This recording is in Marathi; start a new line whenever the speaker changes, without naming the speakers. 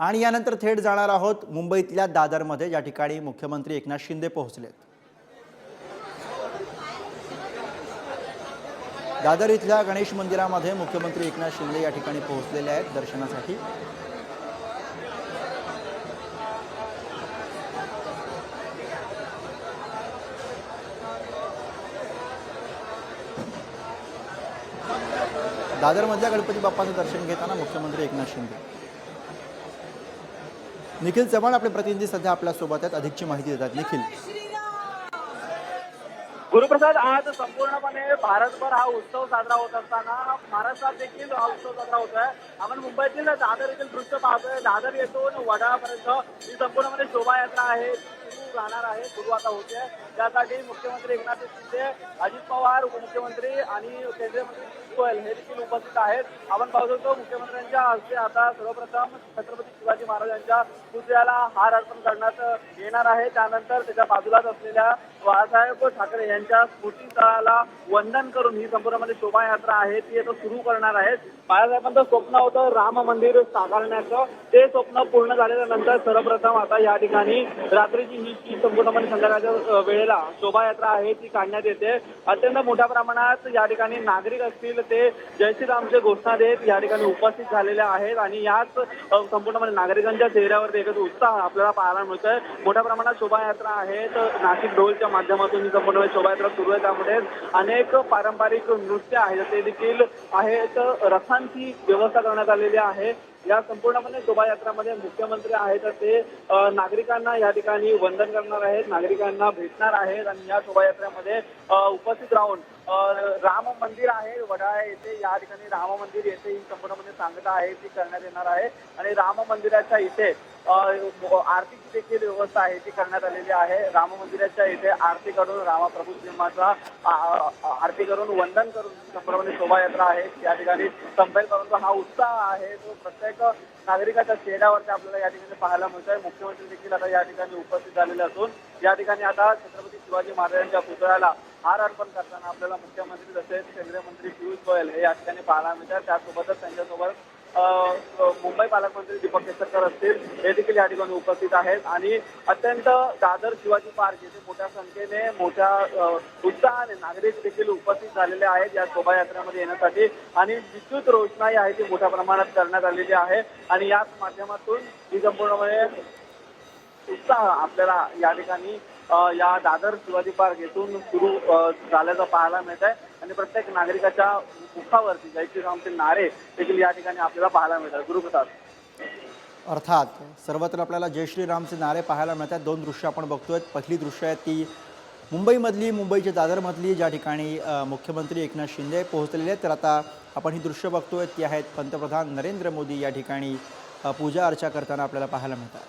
आणि यानंतर थेट जाणार आहोत मुंबईतल्या दादरमध्ये. या ठिकाणी मुख्यमंत्री एकनाथ शिंदे पोहोचलेत. दादर इथल्या गणेश मंदिरामध्ये मुख्यमंत्री एकनाथ शिंदे या ठिकाणी पोहोचलेले आहेत दर्शनासाठी. दादरमधल्या गणपती बाप्पाचं दर्शन घेताना मुख्यमंत्री एकनाथ शिंदे. निखिल चव्हाण आपले प्रतिनिधी सध्या आपल्यासोबत आहेत. अधिकची माहिती देतात. निखिल.
गुरुप्रसाद आज संपूर्णपणे भारतभर हा उत्सव साजरा होत असताना महाराष्ट्रात देखील हा उत्सव साजरा होत आहे. आपण मुंबईतील दादर येथील दृश्य पाहतोय. दादर येथून वडाळापर्यंत ही संपूर्णपणे शोभायात्रा आहे. राहणार आहे सुरू आता होते. त्यासाठी मुख्यमंत्री एकनाथ शिंदे अजित पवार उपमुख्यमंत्री आणि केंद्रीय मंत्री गोयल हे देखील उपस्थित आहेत. आपण पाहू शकतो मुख्यमंत्र्यांच्या हस्ते आता सर्वप्रथम छत्रपती शिवाजी महाराजांच्या पुतळ्याला हार अर्पण करण्यात येणार आहे. त्यानंतर त्याच्या बाजूलाच असलेल्या बाळासाहेब ठाकरे यांच्या स्मृतीस्थळाला वंदन करून ही संपूर्णमध्ये शोभायात्रा आहे ती आता सुरू करणार आहेत. बाळासाहेबांचं स्वप्न होतं राम मंदिर साकारण्याचं. ते स्वप्न पूर्ण झाल्यानंतर सर्वप्रथम आता या ठिकाणी रात्रीची ही जी संपूर्णपणे संध्याकाळच्या वेळेला शोभायात्रा आहे ती काढण्यात येते. अत्यंत मोठ्या प्रमाणात या ठिकाणी नागरिक असतील ते जय श्रीरामचे घोषणा देत या ठिकाणी उपस्थित झालेले आहेत आणि याच संपूर्णपणे नागरिकांच्या चेहऱ्यावर एकच उत्साह आपल्याला पाहायला मिळतोय. मोठ्या प्रमाणात शोभायात्रा आहेत. नाशिक ढोलच्या माध्यमातून ही संपूर्ण शोभायात्रा सुरू आहे. त्यामध्ये अनेक पारंपरिक नृत्य आहेत ते देखील आहेत रथांची व्यवस्था करण्यात आलेली आहे. या संपूर्णपणे शोभायात्रामध्ये मुख्यमंत्री आहेत तर ते नागरिकांना या ठिकाणी वंदन करणार आहेत नागरिकांना भेटणार आहेत आणि या शोभायात्रेमध्ये उपस्थित राहून राम मंदिर आहे वडाळा येथे या ठिकाणी राम मंदिर येथे ही संपूर्णपणे सांगता आहे ती करण्यात येणार आहे. आणि राम मंदिराच्या इथे आर्थिक आरतीची देखील व्यवस्था आहे ती करण्यात आलेली आहे. राम मंदिराच्या इथे आरती करून रामाप्रभू सिंहाचा आरती करून वंदन करून संपूर्णपणे शोभायात्रा आहे. या ठिकाणी संपेल परंतु हा उत्साह आहे तो प्रत्येक नागरिकाच्या चेहऱ्यावरती आपल्याला या ठिकाणी पाहायला मिळतोय. मुख्यमंत्री देखील आता या ठिकाणी उपस्थित झालेले असून या ठिकाणी आता छत्रपती शिवाजी महाराजांच्या पुतळ्याला हार अर्पण करताना आपल्याला मुख्यमंत्री तसेच केंद्रीय मंत्री पियुष गोयल हे या ठिकाणी पाहायला मिळतात. त्यासोबतच त्यांच्यासोबत मुंबई पालकमंत्री दीपक केसरकर असतील हे देखील या ठिकाणी उपस्थित आहेत. आणि अत्यंत दादर शिवाजी पार्क येथे मोठ्या संख्येने मोठ्या उत्साहाने नागरिक देखील उपस्थित झालेले आहेत या शोभायात्रेमध्ये येण्यासाठी. आणि विद्युत रोषणाई आहे ती मोठ्या प्रमाणात करण्यात आलेली आहे. आणि याच माध्यमातून ही संपूर्णपणे उत्साह आपल्याला या ठिकाणी या दादर शिवाजी पार्क येथून सुरू झाल्याचं पाहायला मिळत आहे आणि प्रत्येक नागरिकाच्या मुखावरती जय श्रीरामचे नारे देखील या ठिकाणी आपल्याला पाहायला मिळतात. गुरुप्रसाद
अर्थात सर्वत्र आपल्याला जय श्रीरामचे नारे पाहायला मिळतात. दोन दृश्य आपण बघतोय. पहिली दृश्य आहेत ती मुंबईमधली मुंबईच्या दादरमधली ज्या ठिकाणी मुख्यमंत्री एकनाथ शिंदे पोहोचलेले आहेत. तर आता आपण ही दृश्य बघतोय. ती आहेत पंतप्रधान नरेंद्र मोदी या ठिकाणी पूजा अर्चा करताना आपल्याला पाहायला मिळतात.